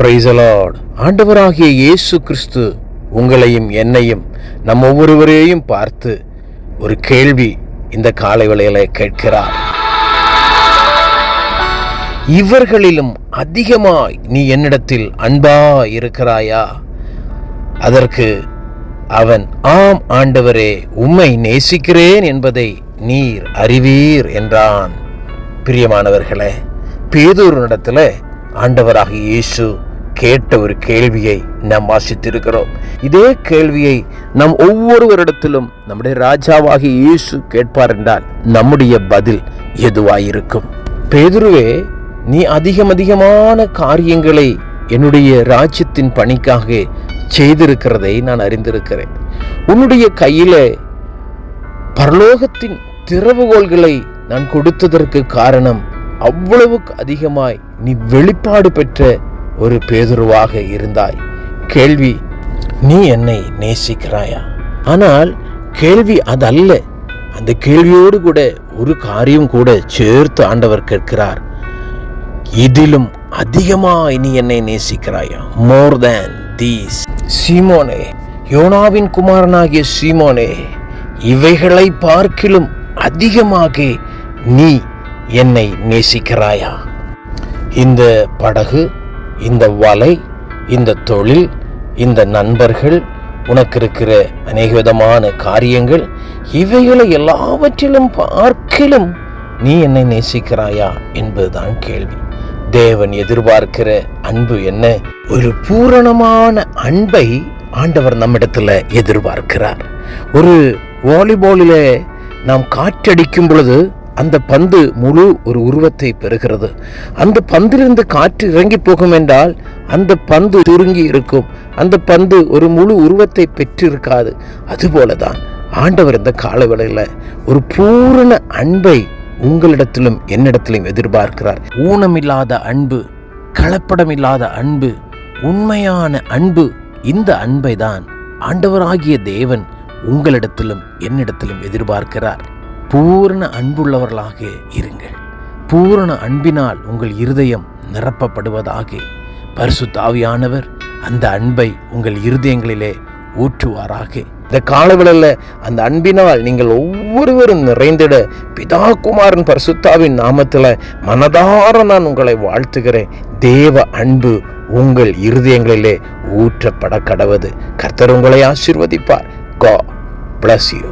பிரைசலாட் ஆண்டவராகிய இயேசு கிறிஸ்து உங்களையும் என்னையும் நம் ஒவ்வொருவரையும் பார்த்து ஒரு கேள்வி இந்த காலை வேளையில கேட்கிறார். இவர்களிலும் அதிகமாய் நீ என்னிடத்தில் அன்பா இருக்கிறாயா? அதற்கு அவன் ஆம் ஆண்டவரே உம்மை நேசிக்கிறேன் என்பதை நீர் அறிவீர் என்றான். பிரியமானவர்களே பேதூரினிடத்துல ஆண்டவராக இயேசு கேட்ட ஒரு கேள்வியை நாம் வாசித்திருக்கிறோம். இதே கேள்வியை நம் ஒவ்வொருவரிடத்திலும் நம்முடைய ராஜாவாகி இயேசு கேட்பார் என்றால் நம்முடைய பதில் எதுவாயிருக்கும்? பேதுருவே நீ அதிகம் அதிகமான காரியங்களை என்னுடைய ராஜ்யத்தின் பணிக்காக செய்திருக்கிறதை நான் அறிந்திருக்கிறேன். உன்னுடைய கையில பரலோகத்தின் திறவுகோள்களை நான் கொடுத்ததற்கு காரணம் அவ்வளவுக்கு அதிகமாய் நீ வெளிப்பாடு பெற்ற ஒரு பேதுருவாக இருந்தாய். கேள்வி நீ என்னை நேசிக்கிறாயா? ஆனால் கேள்வி அதல்ல. அந்த கேள்வியோடு கூட ஒரு காரியம் கூட சேர்த்து ஆண்டவர் கேட்கிறார். இதிலும் அதிகமாய் நீ என்னை நேசிக்கிறாயா? மோர் தேன் தீஸ் சீமோனே யோனாவின் குமாரனாகிய சீமோனே இவைகளை பார்க்கிலும் அதிகமாக நீ என்னை நேசிக்கிறாயா? இந்த படகு இந்த வலை இந்த தொழில் இந்த நண்பர்கள் உனக்கு இருக்கிற அநேக விதமான காரியங்கள் இவைகளை எல்லாவற்றிலும் பார்க்கிலும் நீ என்னை நேசிக்கிறாயா என்பதுதான் கேள்வி. தேவன் எதிர்பார்க்கிற அன்பு என்ன? ஒரு பூரணமான அன்பை ஆண்டவர் நம்மிடத்தில் எதிர்பார்க்கிறார். ஒரு வாலிபாலில் நாம் காற்றடிக்கும் பொழுது அந்த பந்து முழு ஒரு உருவத்தை பெறுகிறது. அந்த பந்திலிருந்து காற்று இறங்கி போகும் என்றால் அந்த பந்து சுருங்கி இருக்கும். அந்த பந்து ஒரு முழு உருவத்தை பெற்றிருக்காது. அதுபோலதான் ஆண்டவர் இந்த காலவேளையில் ஒரு பூரண அன்பை உங்களிடத்திலும் என்னிடத்திலும் எதிர்பார்க்கிறார். ஊனமில்லாத அன்பு கலப்படமில்லாத அன்பு உண்மையான அன்பு இந்த அன்பை தான் ஆண்டவராகிய தேவன் உங்களிடத்திலும் என்னிடத்திலும் எதிர்பார்க்கிறார். பூரண அன்புள்ளவர்களாக இருங்கள். பூரண அன்பினால் உங்கள் இருதயம் நிரப்பப்படுவதாக பரிசுத்தாவியானவர் அந்த அன்பை உங்கள் இருதயங்களிலே ஊற்றுவாராக. இந்த காலவெளியில் அந்த அன்பினால் நீங்கள் ஒவ்வொருவரும் நிறைந்திட பிதா குமாரன் பரிசுத்தாவின் நாமத்தில் மனதார நான் உங்களை வாழ்த்துகிறேன். தேவ அன்பு உங்கள் இருதயங்களிலே ஊற்றப்பட கடவது கர்த்தர் உங்களை ஆசிர்வதிப்பார். கா பிளஸ் யூ